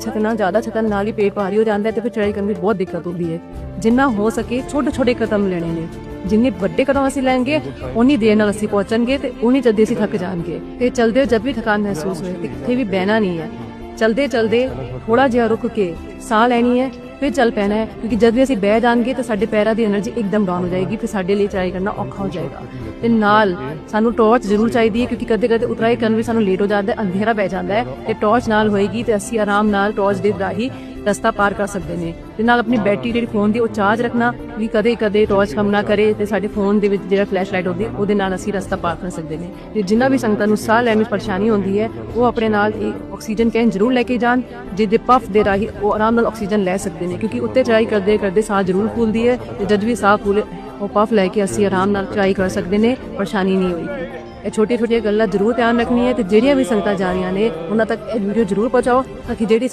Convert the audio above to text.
ਛਤਨਾ ਜ਼ਿਆਦਾ ਛਤਨ ਨਾਲ ਹੀ ਪੇਟ ਭਾਰੀ ਹੋ ਜਾਂਦਾ ਹੈ ਤੇ ਫਿਰ ਚੜਾਈ ਕਰਨ ਵਿੱਚ ਬਹੁਤ ਦਿੱਕਤ ਹੁੰਦੀ ਹੈ। ਜਿੰਨਾ ਹੋ ਸਕੇ ਛੋਟੇ ਛੋਟੇ ਕਦਮ ਲੈਣੇ ਨੇ। ਜਿੰਨੇ ਵੱਡੇ ਕਦਮ ਅਸੀਂ ਲੈਣਗੇ ਉਨੀ ਦੇਰ ਨਾਲ ਅਸੀਂ ਪਹੁੰਚਣਗੇ ਤੇ ਉਨੀ ਜਲਦੀ ਅਸੀਂ ਥੱਕ ਜਾਣਗੇ। ਤੇ ਚਲਦੇ ਜਦ ਵੀ ਥਕਾਨ ਮਹਿਸੂਸ ਹੋਏ ਤੇ ਕਿਤੇ ਵੀ ਬਹਿਣਾ ਨਹੀਂ ਹੈ। ਚਲਦੇ ਚਲਦੇ ਥੋੜਾ ਜਿਹਾ ਰੁਕ ਕੇ ਸਾਹ ਲੈਣੀ ਹੈ ਫਿਰ ਚੱਲ ਪੈਣਾ ਹੈ, ਕਿਉਂਕਿ ਜਦ ਵੀ ਅਸੀਂ ਬਹਿ ਜਾਣਗੇ ਤਾਂ ਸਾਡੇ ਪੈਰਾਂ ਦੀ એનર્ਜੀ ਇੱਕਦਮ ਡਾਊਨ ਹੋ ਜਾਏਗੀ, ਫਿਰ ਸਾਡੇ ਲਈ ਚੜਾਈ ਕਰਨਾ ਔਖਾ ਹੋ ਜਾਏਗਾ। ਤੇ ਨਾਲ ਸਾਨੂੰ ਟਾਰਚ ਜ਼ਰੂਰ ਚਾਹੀਦੀ ਹੈ, ਕਿਉਂਕਿ ਕਦੇ ਕਦੇ ਉਤਰਾਈ ਕਰਨ ਵੀ ਸਾਨੂੰ ਲੇਟ ਹੋ ਜਾਂਦਾ ਹੈ, ਅੰਧੇਰਾ ਪੈ ਜਾਂਦਾ ਹੈ, ਤੇ ਟਾਰਚ ਨਾਲ ਹੋਏਗੀ ਤੇ ਅਸੀਂ ਆਰਾਮ ਨਾਲ ਟਾਰਚ ਦੇ ਰਾਹੀਂ ਰਸਤਾ ਪਾਰ ਕਰ ਸਕਦੇ ਨੇ। ਤੇ ਨਾਲ ਆਪਣੀ ਬੈਟਰੀ ਜਿਹੜੀ ਫੋਨ ਦੀ ਉਹ ਚਾਰਜ ਰੱਖਣਾ ਵੀ ਕਦੇ ਕਦੇ ਟਾਰਚ ਕੰਮ ਨਾ ਕਰੇ ਤੇ ਸਾਡੇ ਫੋਨ ਦੇ ਵਿੱਚ ਜਿਹੜਾ ਫਲੈਸ਼ ਲਾਈਟ ਹੁੰਦੀ, ਉਹਦੇ ਨਾਲ ਅਸੀਂ ਰਸਤਾ ਪਾਰ ਕਰ ਸਕਦੇ ਨੇ। ਤੇ ਜਿੰਨਾ ਵੀ ਸੰਗਤਾਂ ਨੂੰ ਸਾਹ ਲੈਣ ਵਿੱਚ ਪਰੇਸ਼ਾਨੀ ਹੁੰਦੀ ਹੈ, ਉਹ ਆਪਣੇ ਨਾਲ ਇੱਕ ਆਕਸੀਜਨ ਕੈਨ ਜ਼ਰੂਰ ਲੈ ਕੇ ਜਾਣ, ਜਿਹਦੇ ਪਫ ਦੇ ਰਾਹੀਂ ਉਹ ਆਰਾਮ ਨਾਲ ਆਕਸੀਜਨ ਲੈ ਸਕਦੇ ਨੇ। ਕਿਉਂਕਿ ਉੱਤੇ ਚੜਾਈ ਕਰਦੇ ਕਰਦੇ ਸਾਹ ਜ਼ਰੂਰ ਫੁੱਲਦੀ ਹੈ ਤੇ ਜਦ ਵੀ ਸਾਹ ਫੁੱਲੇ ਉਹ ਪਫ ਲੈ ਕੇ ਅਸੀਂ ਆਰਾਮ ਨਾਲ ਚੜਾਈ ਕਰ ਸਕਦੇ ਨੇ, ਪਰੇਸ਼ਾਨੀ ਨਹੀਂ ਹੋਏਗੀ ਇਹ ਛੋਟੀਆਂ ਛੋਟੀਆਂ ਗੱਲਾਂ ਜ਼ਰੂਰ ਧਿਆਨ ਰੱਖਣੀ ਹੈ ਤੇ ਜਿਹੜੀਆਂ ਵੀ ਸੰਗਤਾਂ ਜਾ ਰਹੀਆਂ ਨੇ, ਉਹਨਾਂ ਤੱਕ ਇਹ ਵੀਡੀਓ ਜ਼ਰੂਰ ਪਹੁੰਚਾਓ, ਤਾਂ ਕਿ ਜਿਹੜੀ